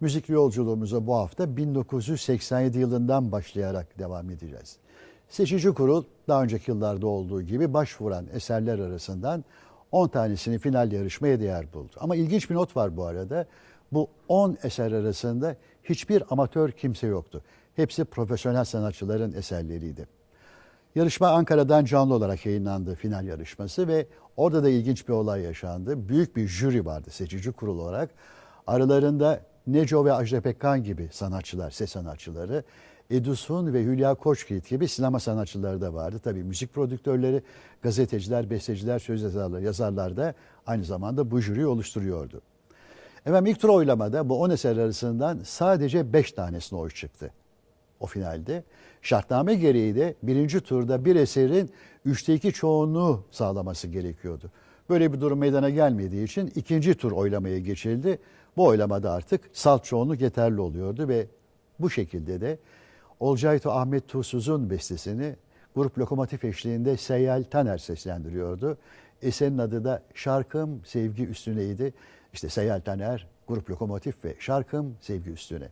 Müzik yolculuğumuza bu hafta 1987 yılından başlayarak devam edeceğiz. Seçici kurul daha önceki yıllarda olduğu gibi başvuran eserler arasından 10 tanesini final yarışmaya değer buldu. Ama ilginç bir not var bu arada. Bu 10 eser arasında hiçbir amatör kimse yoktu. Hepsi profesyonel sanatçıların eserleriydi. Yarışma Ankara'dan canlı olarak yayınlandı final yarışması ve orada da ilginç bir olay yaşandı. Büyük bir jüri vardı seçici kurul olarak. Aralarında Neco ve Ajda Pekkan gibi sanatçılar, ses sanatçıları, Edison ve Hülya Koçyiğit gibi sinema sanatçıları da vardı. Tabii müzik prodüktörleri, gazeteciler, besteciler, söz yazarları, yazarlar da aynı zamanda bu jüriyi oluşturuyordu. Efendim ilk tur oylamada bu 10 eser arasından sadece 5 tanesine oy çıktı o finalde. Şartname gereği de birinci turda bir eserin üçte iki çoğunluğu sağlaması gerekiyordu. Böyle bir durum meydana gelmediği için ikinci tur oylamaya geçildi. Bu oylamada artık salt çoğunluk yeterli oluyordu ve bu şekilde de Olcayto Ahmet Tuğsuz'un bestesini grup lokomotif eşliğinde Seyyal Taner seslendiriyordu. Eserin adı da Şarkım Sevgi Üstüneydi. İşte Seyyal Taner, grup lokomotif ve Şarkım Sevgi Üstüne.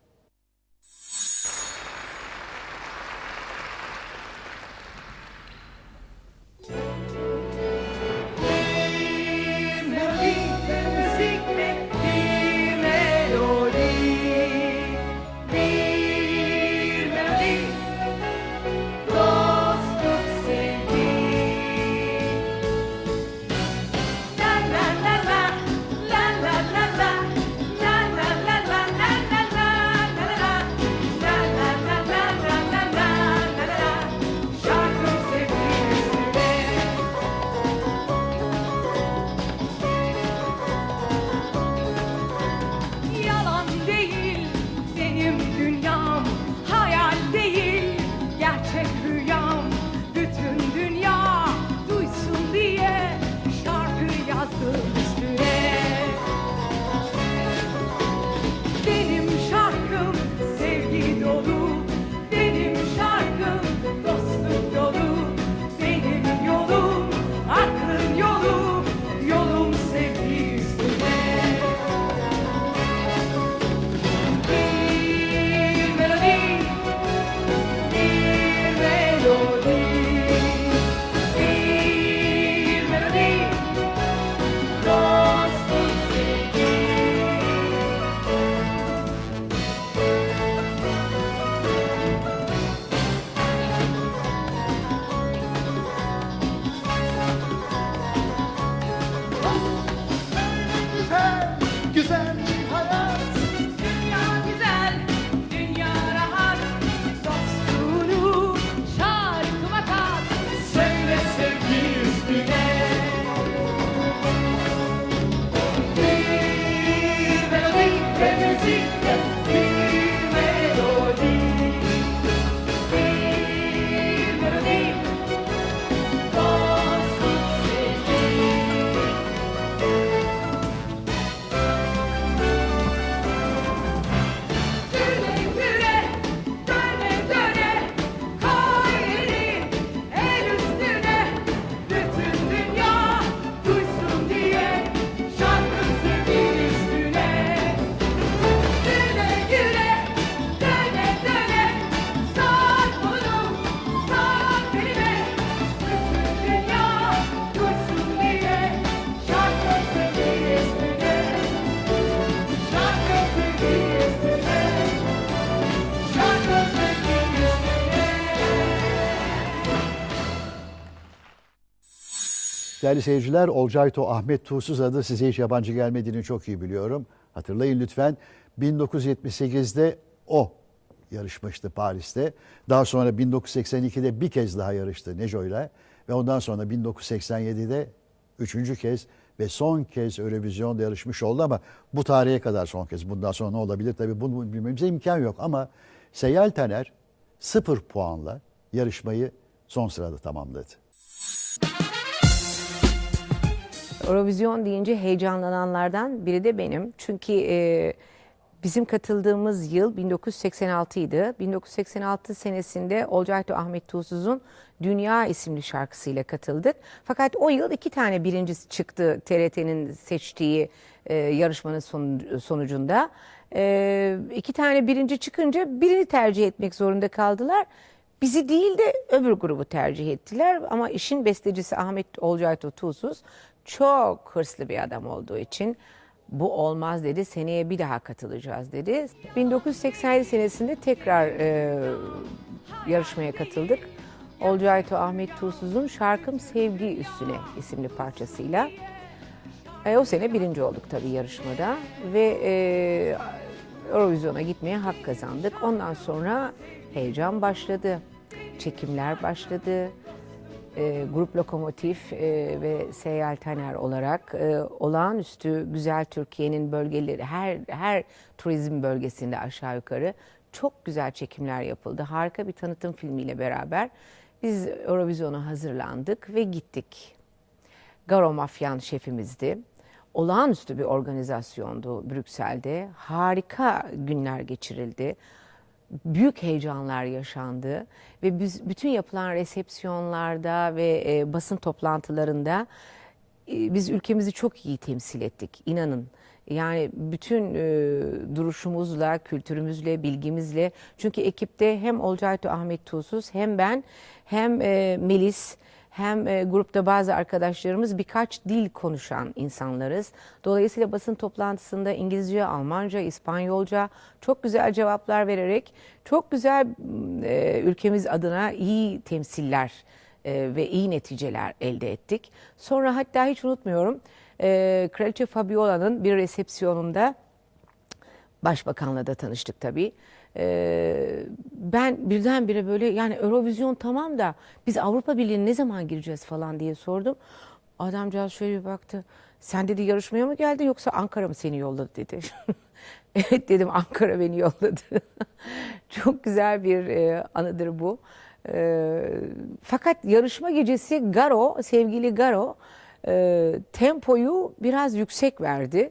Değerli seyirciler, Olcayto Ahmet Tuğsuz adı size hiç yabancı gelmediğini çok iyi biliyorum. Hatırlayın lütfen 1978'de o yarışmıştı Paris'te. Daha sonra 1982'de bir kez daha yarıştı Neco'yla ve ondan sonra 1987'de üçüncü kez ve son kez Eurovision'da yarışmış oldu ama bu tarihe kadar son kez. Bundan sonra ne olabilir tabii bunu bilmemize imkan yok ama Seyyal Taner sıfır puanla yarışmayı son sırada tamamladı. Eurovision deyince heyecanlananlardan biri de benim. Çünkü e, bizim katıldığımız yıl 1986 idi. 1986 senesinde Olcayto Ahmet Tuğsuz'un Dünya isimli şarkısıyla katıldık. Fakat o yıl iki tane birincisi çıktı TRT'nin seçtiği e, yarışmanın sonu- sonucunda. Ee, iki tane birinci çıkınca birini tercih etmek zorunda kaldılar. Bizi değil de öbür grubu tercih ettiler. Ama işin bestecisi Ahmet Olcay Tuzsuz çok hırslı bir adam olduğu için bu olmaz dedi. Seneye bir daha katılacağız dedi. 1987 senesinde tekrar e, yarışmaya katıldık. Olcayto Ahmet Tuğsuz'un Şarkım Sevgi Üstüne isimli parçasıyla. E, o sene birinci olduk tabii yarışmada ve e, Eurovision'a gitmeye hak kazandık. Ondan sonra heyecan başladı, çekimler başladı. E, Grup Lokomotif e, ve Seyyal Taner olarak e, olağanüstü güzel Türkiye'nin bölgeleri her her turizm bölgesinde aşağı yukarı çok güzel çekimler yapıldı. Harika bir tanıtım filmiyle beraber biz Eurovision'a hazırlandık ve gittik. Garo Mafyan şefimizdi. Olağanüstü bir organizasyondu Brüksel'de. Harika günler geçirildi. Büyük heyecanlar yaşandı ve biz bütün yapılan resepsiyonlarda ve e, basın toplantılarında e, biz ülkemizi çok iyi temsil ettik. İnanın. Yani bütün e, duruşumuzla, kültürümüzle, bilgimizle. Çünkü ekipte hem Olcayto Ahmet Tuğsuz hem ben hem e, Melis hem e, grupta bazı arkadaşlarımız birkaç dil konuşan insanlarız. Dolayısıyla basın toplantısında İngilizce, Almanca, İspanyolca çok güzel cevaplar vererek çok güzel e, ülkemiz adına iyi temsiller e, ve iyi neticeler elde ettik. Sonra hatta hiç unutmuyorum e, Kraliçe Fabiola'nın bir resepsiyonunda Başbakanla da tanıştık tabii. Ee, ben birdenbire böyle yani Eurovision tamam da biz Avrupa Birliği'ne ne zaman gireceğiz falan diye sordum. Adamcağız şöyle bir baktı. Sen dedi yarışmaya mı geldi yoksa Ankara mı seni yolladı dedi. evet dedim Ankara beni yolladı. Çok güzel bir e, anıdır bu. E, fakat yarışma gecesi Garo, sevgili Garo e, tempoyu biraz yüksek verdi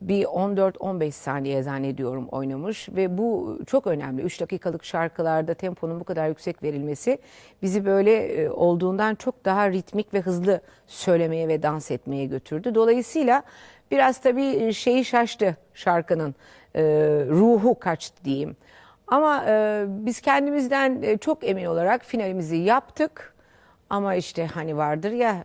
bir 14-15 saniye zannediyorum oynamış ve bu çok önemli. 3 dakikalık şarkılarda temponun bu kadar yüksek verilmesi bizi böyle e, olduğundan çok daha ritmik ve hızlı söylemeye ve dans etmeye götürdü. Dolayısıyla biraz tabii şeyi şaştı şarkının e, ruhu kaçtı diyeyim. Ama e, biz kendimizden e, çok emin olarak finalimizi yaptık. Ama işte hani vardır ya e,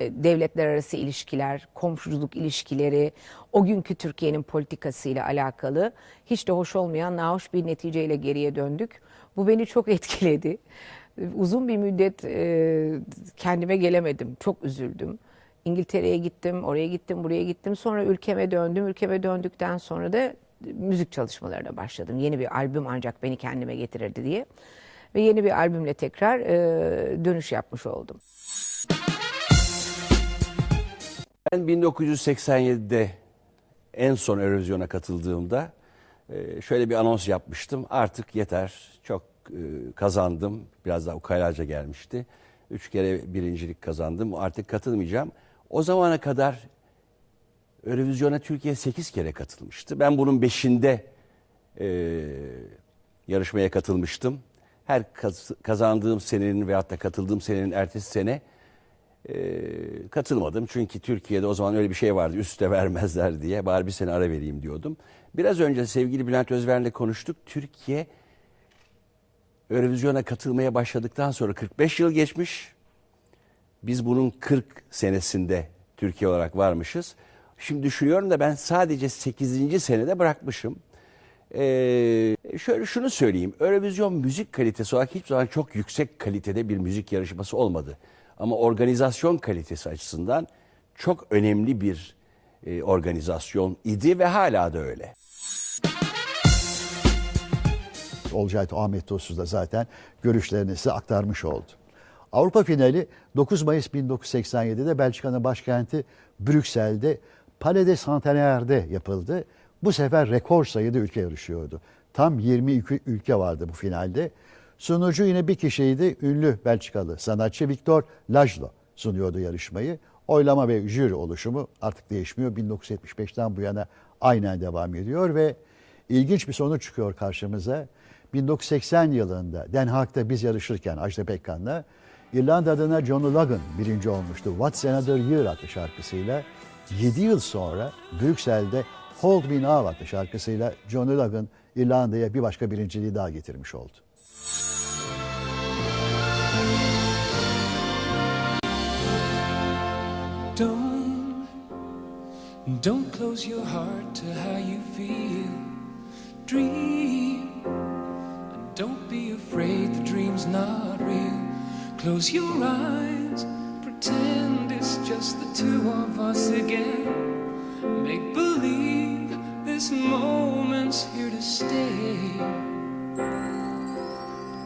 devletler arası ilişkiler, komşuluk ilişkileri, o günkü Türkiye'nin politikasıyla alakalı hiç de hoş olmayan nahoş bir neticeyle geriye döndük. Bu beni çok etkiledi. Uzun bir müddet e, kendime gelemedim, çok üzüldüm. İngiltere'ye gittim, oraya gittim, buraya gittim. Sonra ülkeme döndüm. Ülkeme döndükten sonra da müzik çalışmalarına başladım. Yeni bir albüm ancak beni kendime getirirdi diye. Ve yeni bir albümle tekrar e, dönüş yapmış oldum. Ben 1987'de en son Eurovision'a katıldığımda e, şöyle bir anons yapmıştım. Artık yeter, çok e, kazandım. Biraz daha ukalaca gelmişti. Üç kere birincilik kazandım. Artık katılmayacağım. O zamana kadar Eurovision'a Türkiye 8 kere katılmıştı. Ben bunun 5'inde e, yarışmaya katılmıştım. Her kaz- kazandığım senenin veyahut da katıldığım senenin ertesi sene e, katılmadım. Çünkü Türkiye'de o zaman öyle bir şey vardı üste vermezler diye. Bari bir sene ara vereyim diyordum. Biraz önce sevgili Bülent Özver'le konuştuk. Türkiye Eurovision'a katılmaya başladıktan sonra 45 yıl geçmiş. Biz bunun 40 senesinde Türkiye olarak varmışız. Şimdi düşünüyorum da ben sadece 8. senede bırakmışım. Ee, şöyle şunu söyleyeyim. Eurovision müzik kalitesi olarak hiçbir zaman çok yüksek kalitede bir müzik yarışması olmadı. Ama organizasyon kalitesi açısından çok önemli bir e, organizasyon idi ve hala da öyle. Olcay Ahmet Tosuz da zaten görüşlerini size aktarmış oldu. Avrupa finali 9 Mayıs 1987'de Belçika'nın başkenti Brüksel'de Palais de Centenaire'de yapıldı. Bu sefer rekor sayıda ülke yarışıyordu. Tam 22 ülke vardı bu finalde. Sunucu yine bir kişiydi. Ünlü Belçikalı sanatçı Victor Lajlo sunuyordu yarışmayı. Oylama ve jüri oluşumu artık değişmiyor. 1975'ten bu yana aynen devam ediyor ve ilginç bir sonuç çıkıyor karşımıza. 1980 yılında Den Haag'da biz yarışırken Ajda Pekkan'la İrlanda adına John Logan birinci olmuştu. What's Another Year adlı şarkısıyla 7 yıl sonra Brüksel'de Hold Me Now adlı şarkısıyla Johnny Logan İrlanda'ya bir başka birinciliği daha getirmiş oldu. Don't close your heart to how you feel. Dream, and don't be afraid the dream's not real. Close your eyes, pretend it's just the two of us again. Make believe this moment's here to stay.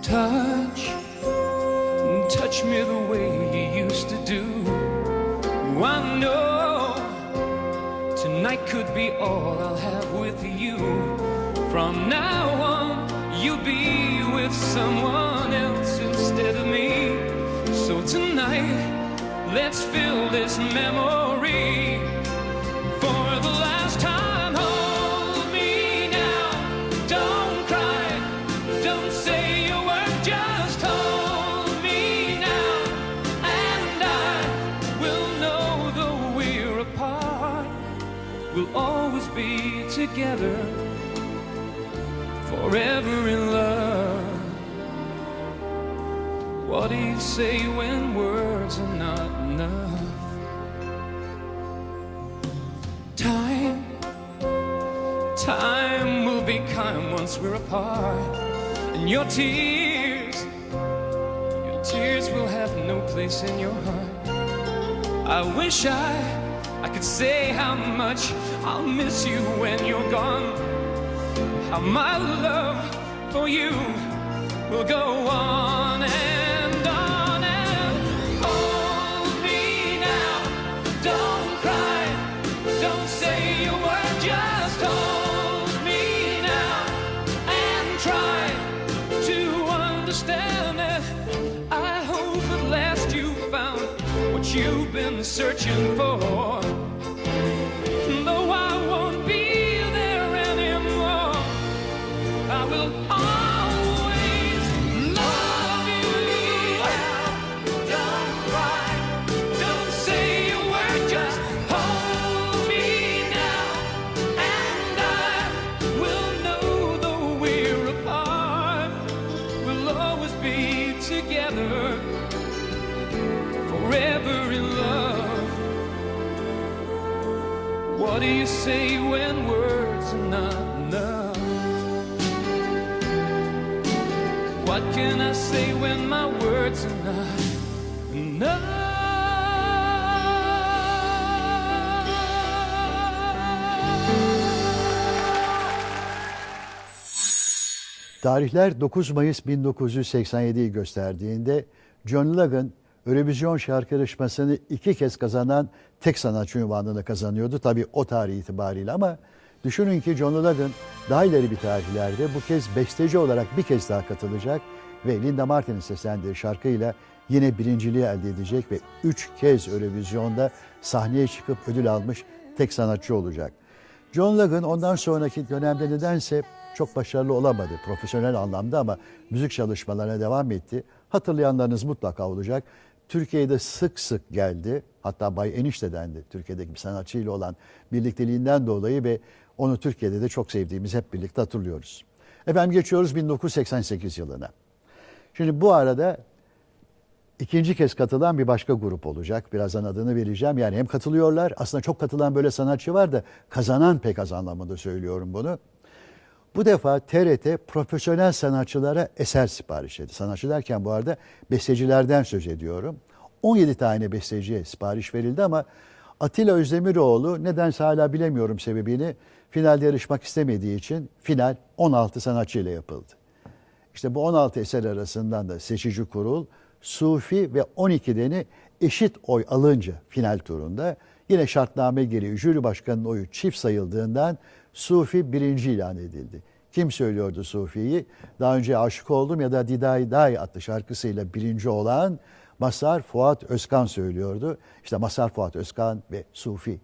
Touch, tonight could be all I'll have with you. From now on, you'll be with someone else instead of me. So tonight, let's fill this memory. For the last we'll always be together, forever in love. What do you say when words are not enough? Time, time will be kind once we're apart, and your tears. Your tears will have no place in your heart. I wish I I could say how much I'll miss you when you're gone. How my love for you will go on you've been searching for. Though I won't be there anymore, I will always love you. Don't cry, don't say a word, just hold me now, and I will know though we're apart, we'll always be together, What do you say when words are not enough? What can I say when my words are not enough? Tarihler 9 Mayıs 1987'yi gösterdiğinde John Logan Eurovision şarkı yarışmasını iki kez kazanan tek sanatçı ünvanını kazanıyordu. Tabii o tarih itibariyle ama düşünün ki John Logan daha ileri bir tarihlerde bu kez besteci olarak bir kez daha katılacak ve Linda Martin'in seslendiği şarkıyla yine birinciliği elde edecek ve üç kez Eurovision'da sahneye çıkıp ödül almış tek sanatçı olacak. John Logan ondan sonraki dönemde nedense çok başarılı olamadı profesyonel anlamda ama müzik çalışmalarına devam etti. Hatırlayanlarınız mutlaka olacak. Türkiye'de sık sık geldi. Hatta Bay Enişte dendi Türkiye'deki bir sanatçıyla olan birlikteliğinden dolayı ve onu Türkiye'de de çok sevdiğimiz hep birlikte hatırlıyoruz. Efendim geçiyoruz 1988 yılına. Şimdi bu arada ikinci kez katılan bir başka grup olacak. Birazdan adını vereceğim. Yani hem katılıyorlar aslında çok katılan böyle sanatçı var da kazanan pek az anlamında söylüyorum bunu. Bu defa TRT profesyonel sanatçılara eser sipariş etti. Sanatçı derken bu arada bestecilerden söz ediyorum. 17 tane besteciye sipariş verildi ama Atilla Özdemiroğlu nedense hala bilemiyorum sebebini finalde yarışmak istemediği için final 16 sanatçı ile yapıldı. İşte bu 16 eser arasından da seçici kurul Sufi ve 12 deni eşit oy alınca final turunda yine şartname gereği jüri başkanının oyu çift sayıldığından Sufi birinci ilan edildi. Kim söylüyordu Sufi'yi? Daha önce Aşık Oldum ya da Diday Day adlı şarkısıyla birinci olan Masar Fuat Özkan söylüyordu. İşte Masar Fuat Özkan ve Sufi.